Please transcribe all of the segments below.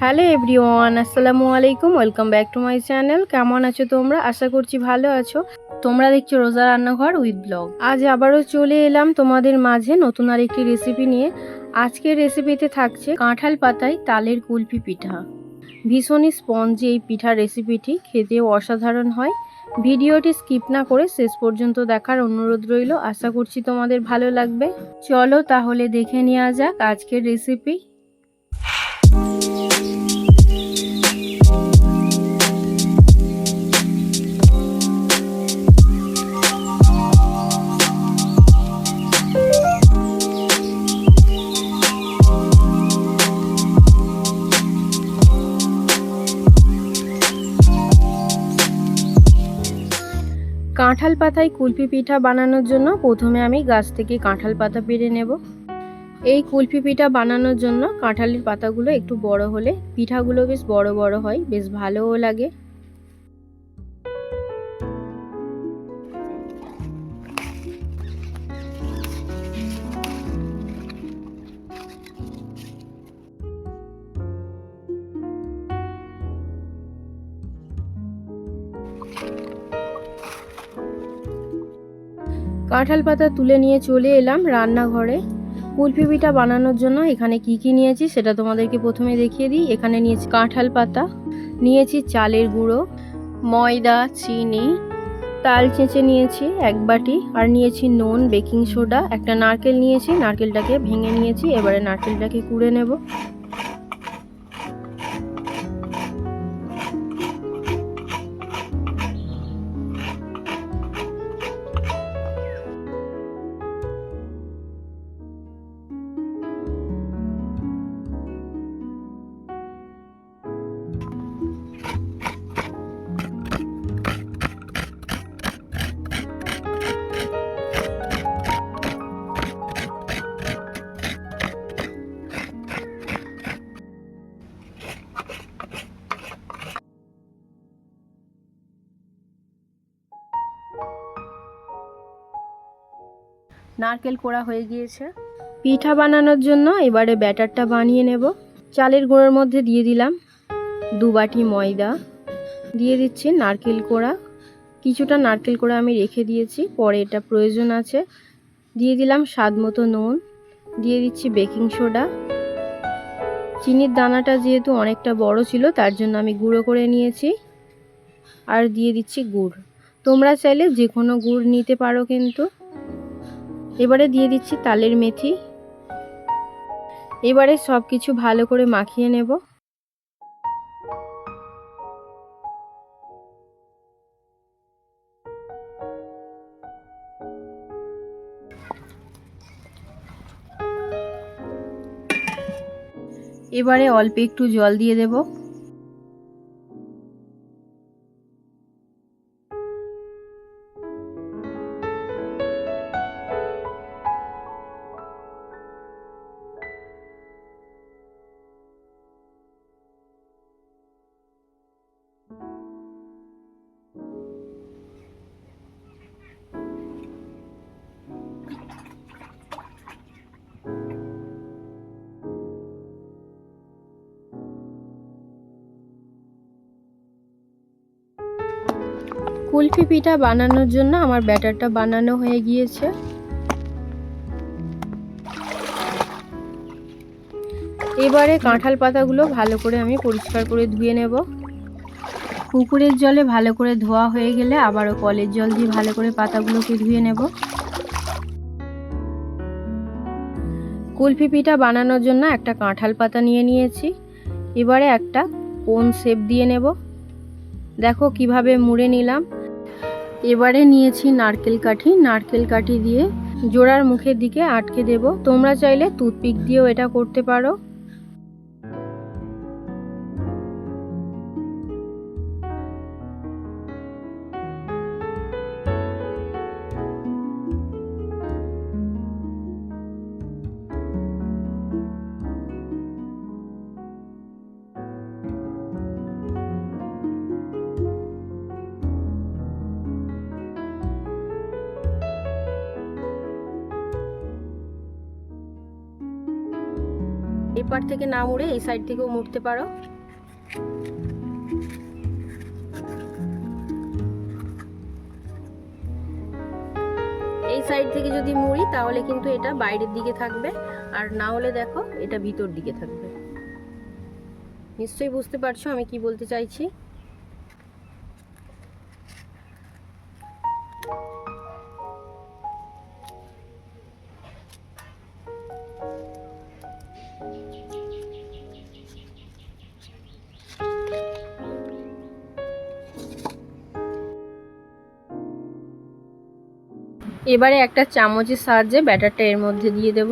Hello everyone, আসসালামু আলাইকুম, welcome back to my channel. কেমন আছো তোমরা? আশা করছি ভালো আছো। তোমরা দেখছ রোজা রান্নাঘর উইথ ব্লগ। আজ আবারও চলে এলাম তোমাদের মাঝে নতুন আর একটি রেসিপি নিয়ে। আজকের রেসিপিতে থাকছে কাঁঠাল পাতায় তালের কুলফি পিঠা। ভীষণই স্পঞ্জি এই পিঠার রেসিপিটি খেতেও অসাধারণ হয়। ভিডিওটি স্কিপ না করে শেষ পর্যন্ত দেখার অনুরোধ রইল। আশা করছি তোমাদের ভালো লাগবে। চলো তাহলে দেখে নেওয়া যাক আজকের রেসিপি কাঁঠাল পাতায় কুলফি পিঠা বানানোর জন্য প্রথমে আমি গাছ থেকে কাঁঠাল পাতা পেরে নেব। এই কুলফি পিঠা বানানোর জন্য কাঁঠালের পাতাগুলো একটু বড় হলে পিঠাগুলো বেশ বড় বড় হয়, বেশ ভালোও লাগে। কাঁঠাল পাতা তুলে নিয়ে চলে এলাম রান্নাঘরে। কুলফি পিঠা বানানোর জন্য এখানে কি কি নিয়েছি সেটা তোমাদেরকে প্রথমে দেখিয়ে দিই। এখানে নিয়েছি কাঁঠাল পাতা, নিয়েছি চালের গুঁড়ো, ময়দা, চিনি, তাল চেঁচে নিয়েছি এক বাটি, আর নিয়েছি নুন, বেকিং সোডা, একটা নারকেল নিয়েছি, নারকেলটাকে ভেঙে নিয়েছি, এবারে নারকেলটাকে কুড়ে নেব। নারকেল কোড়া হয়ে গিয়েছে। পিঠা বানানোর জন্য এবারে ব্যাটারটা বানিয়ে নেব। চালের গুঁড়োর মধ্যে দিয়ে দিলাম দু বাটি ময়দা। দিয়ে দিচ্ছি নারকেল কোড়া। কিছুটা নারকেল কোড়া আমি রেখে দিয়েছি, পরে এটা প্রয়োজন আছে। দিয়ে দিলাম স্বাদ মতো নুন। দিয়ে দিচ্ছি বেকিং সোডা। চিনির দানাটা যেহেতু অনেকটা বড় ছিল, তার জন্য আমি গুঁড়ো করে নিয়েছি। আর দিয়ে দিচ্ছি গুড়। তোমরা চাইলে যে কোনো গুড় নিতে পারো কিন্তু। এবারে দিয়ে দিচ্ছি তালের মেথি। এবারে সব কিছু ভালো করে মাখিয়ে নেব। এবারে অল্প একটু জল দিয়ে দেব। কুলফি পিঠা বানানোর জন্য আমার ব্যাটারটা বানানো হয়ে গিয়েছে। এবারে কাঁঠাল পাতাগুলো ভালো করে আমি পরিষ্কার করে ধুয়ে নেব। পুকুরের জলে ভালো করে ধোয়া হয়ে গেলে আবারও কলের জল দিয়ে ভালো করে পাতাগুলোকে ধুয়ে নেব। কুলফি পিঠা বানানোর জন্য একটা কাঁঠাল পাতা নিয়ে নিয়েছি। এবারে একটা কোন শেপ দিয়ে নেব। দেখো কীভাবে মুড়ে নিলাম। এবারে নিয়েছি নারকেল কাঠি। নারকেল কাঠি দিয়ে জোড়ার মুখের দিকে আটকে দেব। তোমরা চাইলে টুথপিক দিয়েও এটা করতে পারো। এই পার থেকে না মুড়ে এই সাইড থেকেও মুড়তে পারো। এই সাইড থেকে যদি মুড়ি, তাহলে কিন্তু এটা বাইরের দিকে থাকবে। আর না হলে দেখো, এটা ভিতর দিকে থাকবে। নিশ্চয়ই বুঝতে পারছ আমি কি বলতে চাইছি? এবারে একটা চামচের সাহায্যে ব্যাটারটা এর মধ্যে দিয়ে দেব।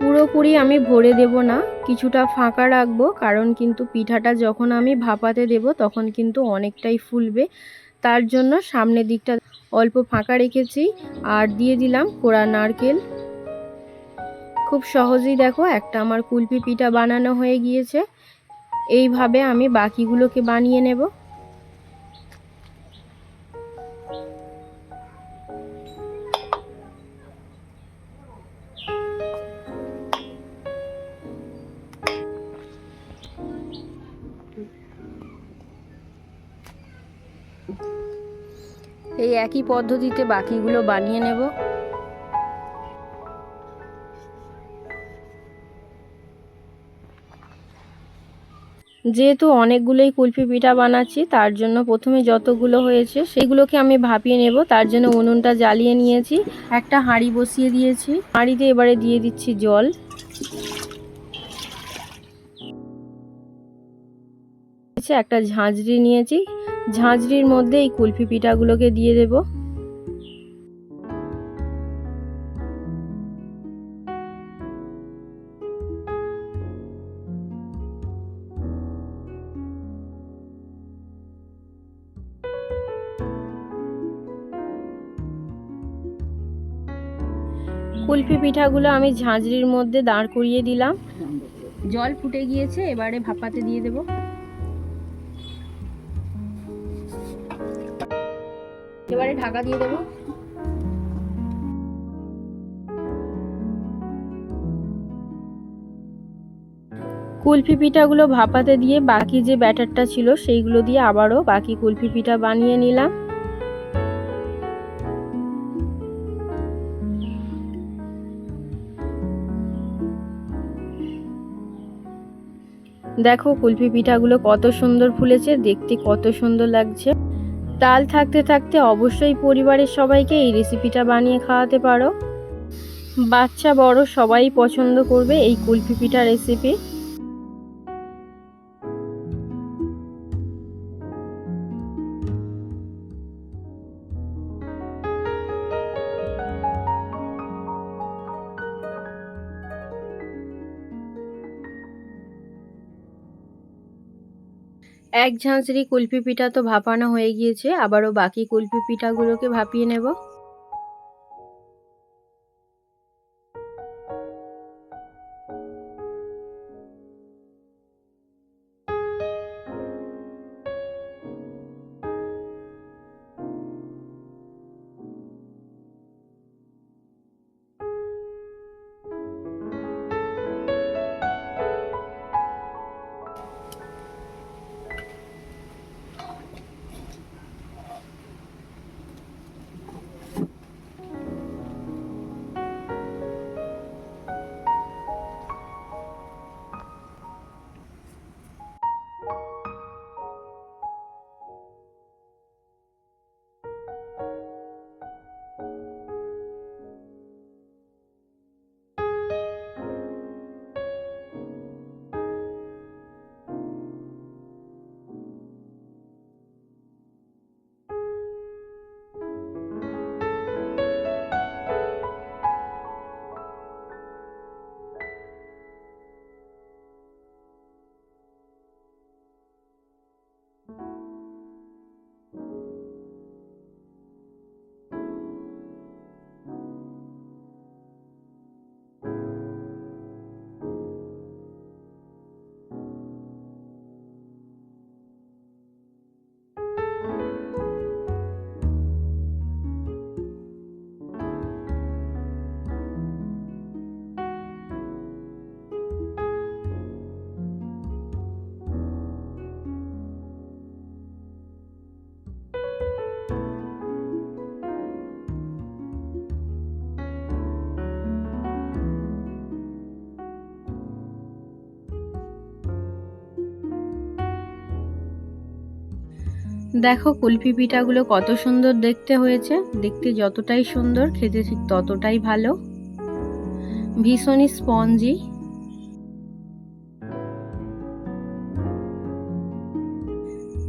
পুরোপুরি আমি ভরে দেব না, কিছুটা ফাঁকা রাখব, কারণ কিন্তু পিঠাটা যখন আমি ভাপাতে দেব তখন কিন্তু অনেকটাই ফুলবে। তার জন্য সামনের দিকটা অল্প ফাঁকা রেখেছি আর দিয়ে দিলাম কোড়া নারকেল। খুব সহজেই দেখো একটা আমার কুলপি পিঠা বানানো হয়ে গিয়েছে। এইভাবে আমি বাকিগুলোকে বানিয়ে নেব। এই একই পদ্ধতিতে বাকিগুলো বানিয়ে নেব। যেহেতু অনেকগুলোই কুলফি পিঠা বানাচ্ছি, তার জন্য প্রথমে যতগুলো হয়েছে সেগুলোকে আমি ভাপিয়ে নেব। তার জন্য উনুনটা জ্বালিয়ে নিয়েছি। একটা হাঁড়ি বসিয়ে দিয়েছি। হাঁড়িতে এবারে দিয়ে দিচ্ছি জল। একটা ঝাঁঝরি নিয়েছি। ঝাঁঝরির মধ্যে এই কুলফি পিঠাগুলোকে দিয়ে দেব। কুলফি পিঠাগুলো আমি ঝাঁঝরির মধ্যে দাঁড় করিয়ে দিলাম। জল ফুটে গিয়েছে, এবারে ভাপাতে দিয়ে দেবো। এবারে ঢাকা দিয়ে দেবো। কুলফি পিঠাগুলো ভাপাতে দিয়ে বাকি যে ব্যাটারটা ছিল সেইগুলো দিয়ে আবারও বাকি কুলফি পিঠা বানিয়ে নিলাম। দেখো কুলফি পিঠাগুলো কত সুন্দর ফুলেছে, দেখতে কত সুন্দর লাগছে। তাল থাকতে থাকতে অবশ্যই পরিবারের সবাইকে এই রেসিপিটা বানিয়ে খাওয়াতে পারো। বাচ্চা বড় সবাই পছন্দ করবে এই কুলফি পিঠা রেসিপি এক ঝাঁঝরি কুলপি পিঠা তো ভাপানো হয়ে গিয়েছে আবারও বাকি কুলপি পিঠাগুলোকে ভাপিয়ে নেব। দেখো কুলফি পিঠাগুলো কত সুন্দর দেখতে হয়েছে। দেখতে যতটাই সুন্দর, খেতে ঠিক ততটাই ভালো। ভীষণই স্পঞ্জি।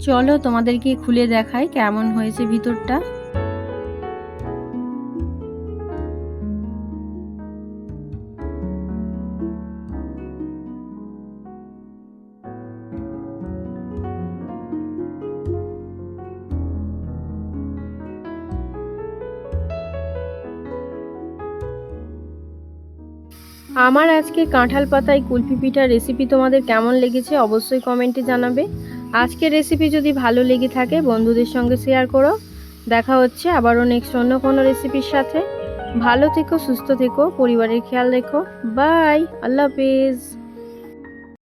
চলো তোমাদেরকে খুলে দেখাই কেমন হয়েছে ভিতরটা। আমার আজকে কাঁঠাল পাতায় কুলফি পিঠার রেসিপি তোমাদের কেমন লেগেছে অবশ্যই কমেন্টে জানাবে। আজকের রেসিপি যদি ভালো লেগে থাকে, বন্ধুদের সঙ্গে শেয়ার করো। দেখা হচ্ছে আবারও নেক্সট অন্য কোনো রেসিপির সাথে। ভালো থেকো, সুস্থ থেকো, পরিবারের খেয়াল রেখো। বাই আল্লাহ হাফিজ।